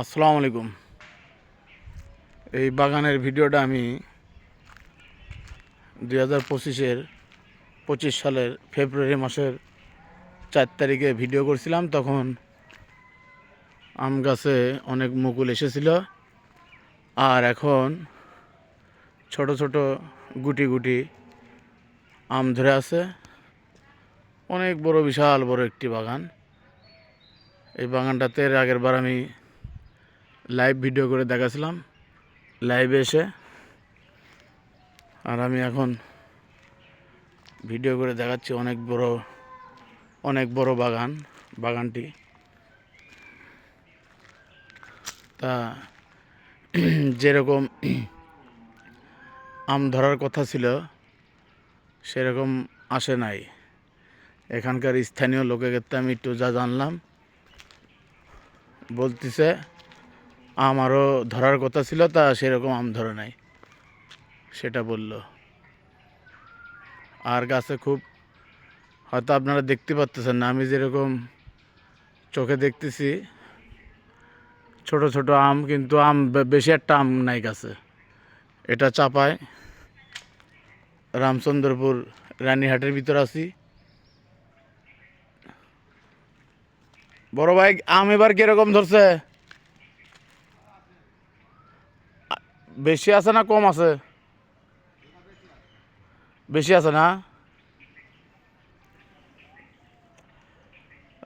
আসসালামু আলাইকুম। এই বাগানের ভিডিওটা আমি দুই হাজার পঁচিশের পঁচিশ সালের ফেব্রুয়ারি মাসের চার তারিখে ভিডিও করছিলাম, তখন আম গাছে অনেক মুকুল এসেছিল। আর এখন ছোট ছোট গুটি গুটি আম ধরে আছে। অনেক বড়, বিশাল বড় একটি বাগান। এই বাগানটাতে আগের বার আমি লাইভ ভিডিও করে দেখাছিলাম। লাইভে এসে। আর আমি এখন ভিডিও করে দেখাচ্ছি অনেক বড় অনেক বড় বাগান, বাগানটি। তা যেরকম আম ধরার কথা ছিল, সেরকম আসে নাই। এখানকার স্থানীয় লোকের ক্ষেত্রে আমি একটু যা জানলাম। বলতেছে আমারও ধরার কথা ছিল, তা সেরকম আম ধরে নাই। সেটা বলল। আর গাছে খুব, হয়তো আপনারা দেখতে পাচ্তেছেন না, আমি যেরকম চোখে দেখতেছি, ছোট ছোট আম, কিন্তু আম বেশি একটা আম নাই গাছে। এটা চাপায়, রামচন্দ্রপুর রানীহাটের ভিতর আছি। বড় ভাই, আম এবার কীরকম ধরছে? বেশি আছে না কম আছে? বেশি আছে না?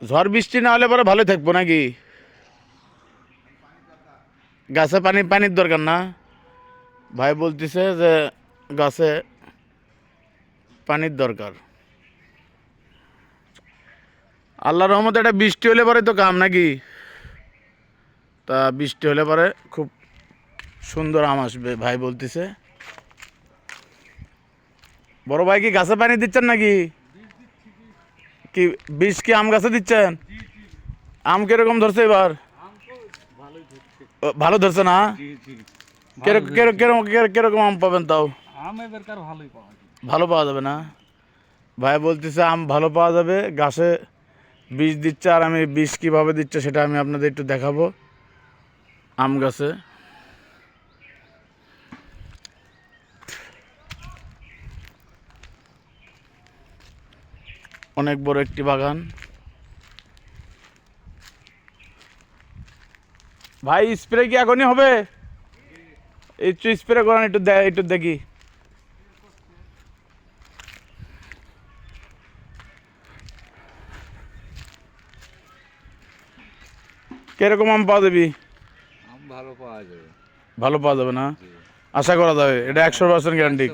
ঝড় বৃষ্টি না হলে পরে ভালো থাকব নাকি? গাছে পানি, পানির দরকার না? ভাই বলতেছে যে গাছে পানির দরকার। আল্লাহর রহমতে একটা বৃষ্টি হলে পরে তো কাম নাকি? তা বৃষ্টি হলে পরে খুব সুন্দর আম আসবে ভাই বলতেছে। বড় ভাই কি গাছে পানি দিচ্ছেন নাকি? কি বীজ কি আম গাছে দিচ্ছেন? আম কীরকম ধরছে এবার? ভালো ধরছে না? কীরকম আম পাবেন তাও? ভালো পাওয়া যাবে না? ভাই বলতেছে আম ভালো পাওয়া যাবে গাছে বীজ দিচ্ছে আর আমি বীজ কীভাবে দিচ্ছে সেটা আমি আপনাদের একটু দেখাবো। আম গাছে। অনেক বড় একটি বাগান। ভাই স্প্রে কি এখনই হবে? একটু স্প্রে করান একটু একটু দেখি। কীরকম আম পাওয়া যাবি ভালো পাওয়া যাবে। ভালো পাওয়া যাবে না? আশা করা যাবে। এটা একশো পার্সেন্ট গ্যারান্টি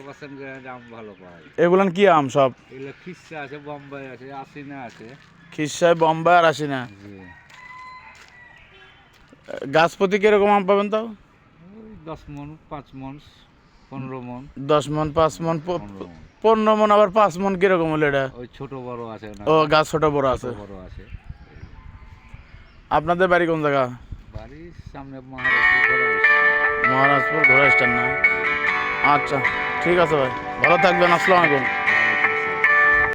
আম ভালো পাওয়া যায়। এগুলান কি আম সব? এগুলো খিসা আছে বোম্বাই আছে আসিনা আছে। খিসায় বম্বাই আর আসি না জি। গাছ প্রতি কীরকম আম পাবেন তাও? দশ মন পাঁচ মন পনেরো মন। দশ মন পাঁচ মন পনেরো মন। আবার পাঁচ মন কীরকম হলো এটা? ওই ছোট বড় আছে ও গাছ ছোট বড় আছে। বড় আছে। আপনাদের বাড়ি কোন জায়গা? বাড়ির সামনে মহারাজপুর ঘোড়া স্ট্যান্ড না? আচ্ছা ঠিক আছে ভাই। ভালো থাকবেন আসসালামু আলাইকুম।